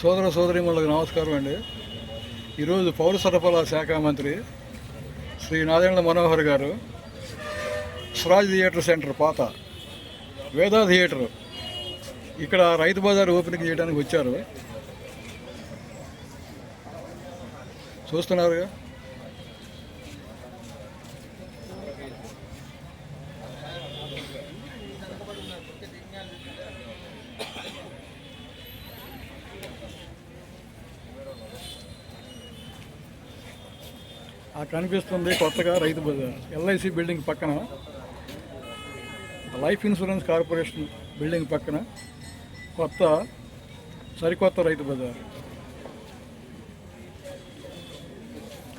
సోదర సోదరిమణులకు నమస్కారం అండి. ఈరోజు పౌర సరఫరాల శాఖ మంత్రి శ్రీ నారాయణ మనోహర్ గారు స్వరాజ్ థియేటర్ సెంటర్ పాత వేదా థియేటర్ ఇక్కడ రైతు బజార్ ఓపెనింగ్ చేయడానికి వచ్చారు. చూస్తున్నారుగా? ఆ కనిపిస్తుంది కొత్తగా రైతు బజార్ ఎల్ఐసి బిల్డింగ్ పక్కన. లైఫ్ ఇన్సూరెన్స్ కార్పొరేషన్ బిల్డింగ్ పక్కన కొత్త సరికొత్త రైతు బజార్.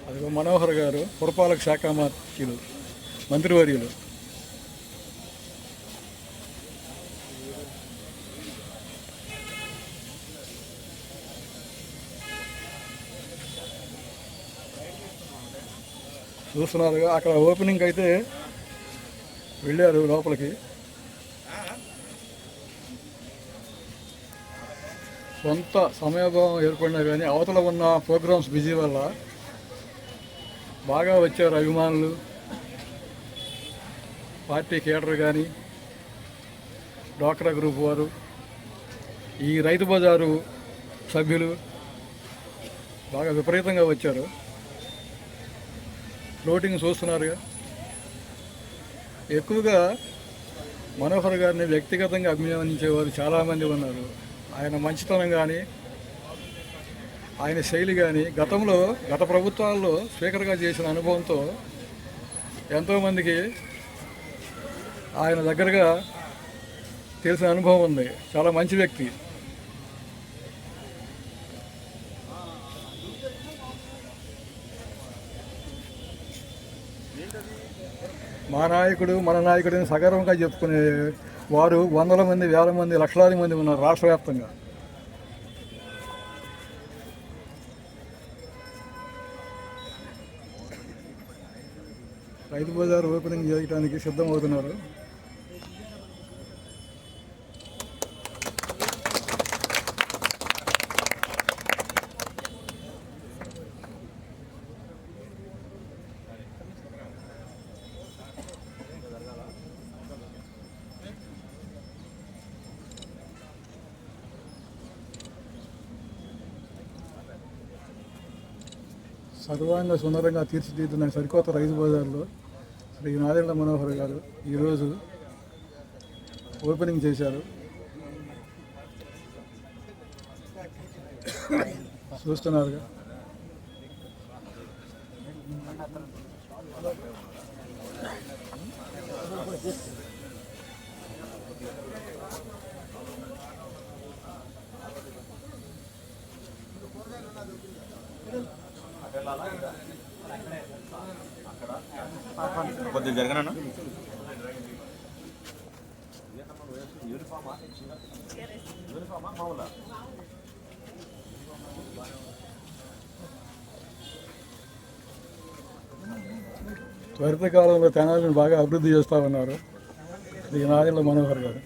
అదిగో మనోహర్ గారు పురపాలక శాఖ మంత్రులు మంత్రివర్యులు. చూస్తున్నారుగా అక్కడ ఓపెనింగ్ అయితే వెళ్ళారు లోపలికి. సొంత సమయభావం ఏర్పడినా కానీ అవతల ఉన్న ప్రోగ్రామ్స్ బిజీ వల్ల బాగా వచ్చారు అభిమానులు. పార్టీ కేడర్ కానీ డ్వాక్రా గ్రూప్ వారు ఈ రైతు బజారు సభ్యులు బాగా విపరీతంగా వచ్చారు. ఫ్లోటింగ్ చూస్తున్నారుగా. ఎక్కువగా మనోహర్ గారిని వ్యక్తిగతంగా అభిమానించేవారు చాలామంది ఉన్నారు. ఆయన మంచితనం కానీ ఆయన శైలి కానీ గతంలో గత ప్రభుత్వాల్లో స్పీకర్గా చేసిన అనుభవంతో ఎంతోమందికి ఆయన దగ్గరగా తెలిసిన అనుభవం ఉంది. చాలా మంచి వ్యక్తి. మా నాయకుడు మన నాయకుడిని సగర్వంగా చెప్పుకునే వారు వందల మంది వేల మంది లక్షలాది మంది ఉన్నారు రాష్ట్ర వ్యాప్తంగా. రైతు బజార్ ఓపెనింగ్ చేయడానికి సిద్ధమవుతున్నారు. సర్వాంగ సుందరంగా తీర్చిదిద్దిన సరికొత్త రైతు బజార్లో శ్రీ నాదెళ్ళ మనోహర్ గారు ఈరోజు ఓపెనింగ్ చేశారు. చూస్తున్నారుగా. కొద్దిగా జరగనా త్వరితకాలంలో తెనాలిని బాగా అభివృద్ధి చేస్తా ఉన్నారు శ్రీ నాదెళ్ళ మనోహర్ గారు.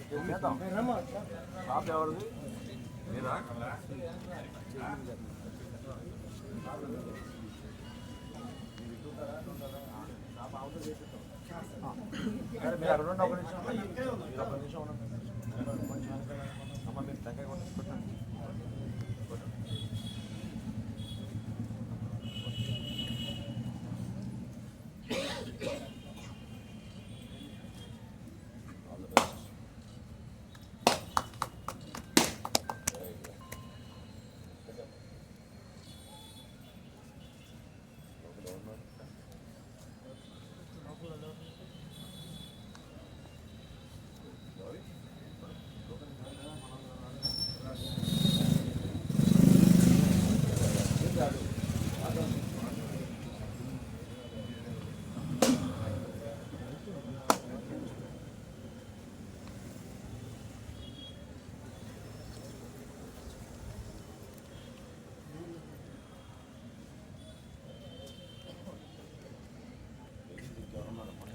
cabrón, no con eso.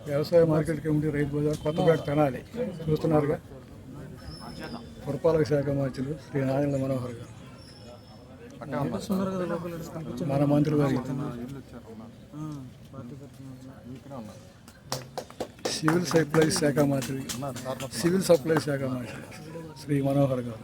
వ్యవసాయ మార్కెట్ కమిటీ రైతు బజార్ కొత్తపేట తెనాలి చూస్తున్నారుగా. పురపాలక శాఖ మంత్రులు శ్రీ నారాయణ మనోహర్ గారు. మన మంత్రి గారు సివిల్ సప్లైస్ శాఖ మంత్రి సివిల్ సప్లై శాఖ మంత్రి శ్రీ మనోహర్ గారు.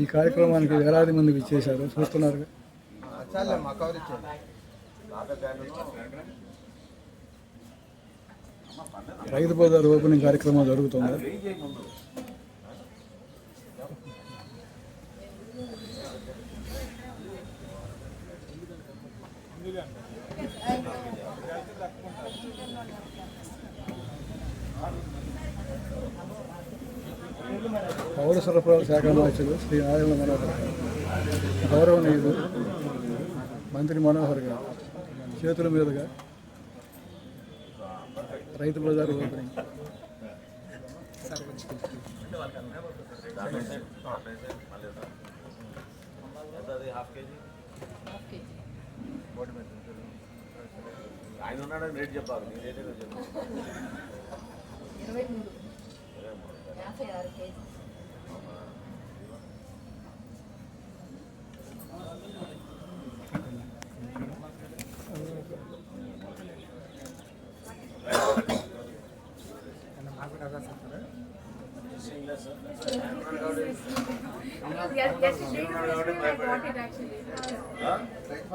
ఈ కార్యక్రమానికి వేలాది మంది విచ్చేశారు. చూస్తున్నారు. రైతు బజార్ ఓపెనింగ్ కార్యక్రమం జరుగుతుంది. పౌర సరఫరాల శాఖ మంత్రులు శ్రీ నారాయణ మనోహర్ గౌరవనీయులు మంత్రి మనోహర్ గారు చేతుల మీదుగా రైతు బజార్ ఓపెనింగ్ ఆయన ఉన్నాడని రేట్ చెప్పాలి. నీ రేటే చెప్పాలి. ఇరవై మూడు యాభై ఆరు KG Yes, yes, she is listening, I got it actually. రైతు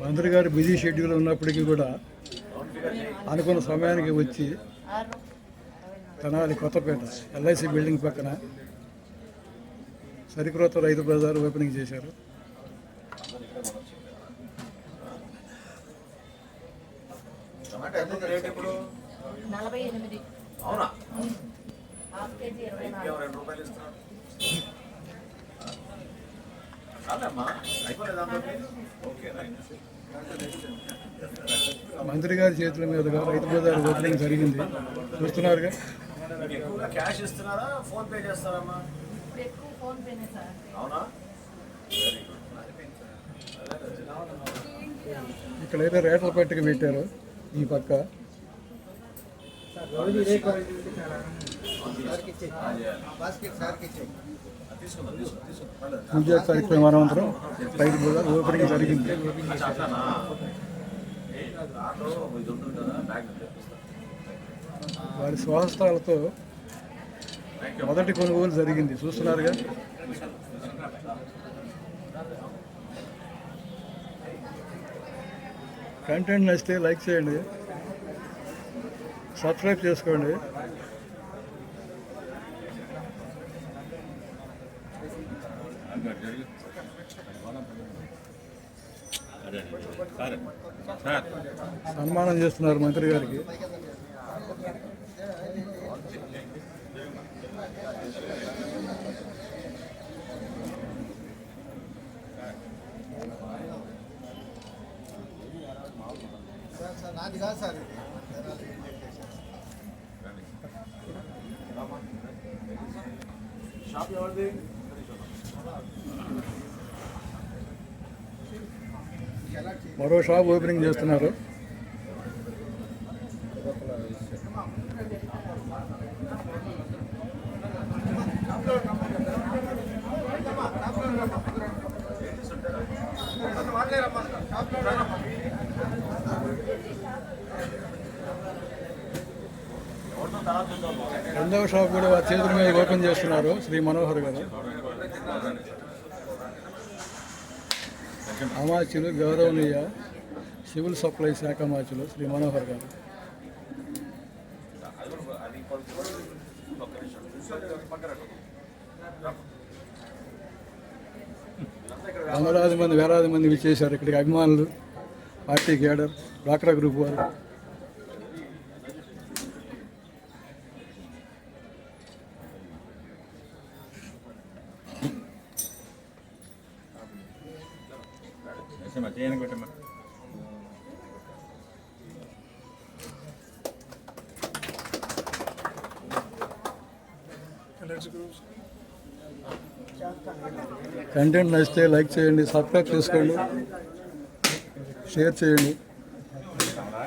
మంత్రి గారు బిజీ షెడ్యూల్ ఉన్నప్పటికీ కూడా అనుకున్న సమయానికి వచ్చి తెనాలి కొత్తపేట ఎల్ఐసి బిల్డింగ్ పక్కన సరికొత్త రైతు బజార్ ఓపెనింగ్ చేశారు. అవునా? మంత్రి గారి చేతుల మీదుగా రైతు బజార్ ఓపెనింగ్ జరిగింది. చూస్తున్నారుగా? ఎక్కువగా క్యాష్ ఇస్తున్నారా? ఫోన్ పే చేస్తారమ్మా. ఇప్పుడు ఎక్కువ ఫోన్ పేనే సార్. అవునా? వెరీ గుడ్ ఇక్కడైతే రేట్ల పట్టిక పెట్టారు ఈ పక్క. సార్కి పూజా కార్యక్రమం అనంతరం రైతు కూడా ఓపెనింగ్ జరిగింది. వారి స్వహస్తాలతో మొదటి కొనుగోలు జరిగింది. చూస్తున్నారుగా. కంటెంట్ నచ్చితే లైక్ చేయండి. సబ్స్క్రైబ్ చేసుకోండి. సన్మానం చేస్తున్నారు మంత్రి గారికి. నాది కాదు సార్ ఇది షాప్ ఎవరిది? మరో షాప్ ఓపెనింగ్ చేస్తున్నారు. రెండవ షాప్ కూడా చేతుల మీద ఓపెన్ చేస్తున్నారు శ్రీ మనోహర్ గారు. అమాచ్యులు గౌరవనీయ సివిల్ సప్లై శాఖ అమాచ్యులు శ్రీ మనోహర్ గారు. ఇక్కడ వందలాది మంది వేలాది మంది విచ్చేశారు ఇక్కడికి అభిమానులు పార్టీ కేడర్ డ్వాక్రా గ్రూప్ వారు. కంటెంట్ నచ్చితే లైక్ చేయండి సబ్స్క్రైబ్ చేసుకోండి షేర్ చేయండి.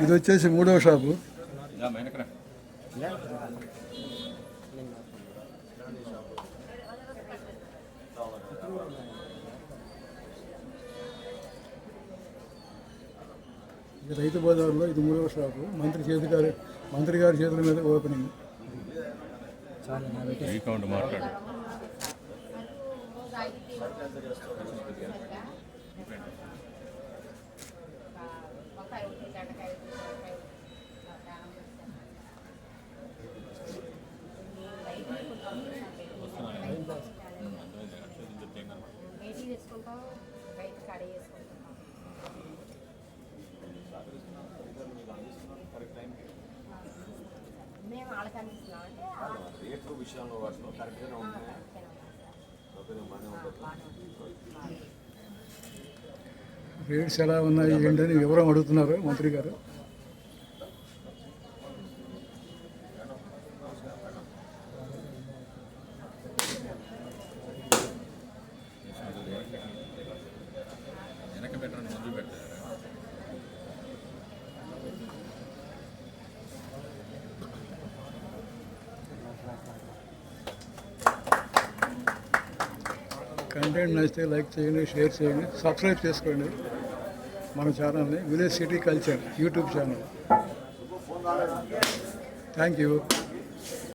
ఇది వచ్చేసి మూడవ షాపు ఇది రైతు బజార్లో ఇది మూడవ షాపు. మంత్రి చేతి గారి మంత్రి గారి చేతుల మీద ఓపెనింగ్. మాట్లాడు. రేట్లు విషయంలో వాటిలో కరెక్ట్గానే ఉంటున్నాయి రేట్స్ ఎలా ఉన్నాయి ఏంటని వివరం అడుగుతున్నారు మంత్రి గారు. కంటెంట్ నచ్చితే లైక్ చేయండి షేర్ చేయండి సబ్స్క్రైబ్ చేసుకోండి మన ఛానల్ని village city culture YouTube channel. Thank you.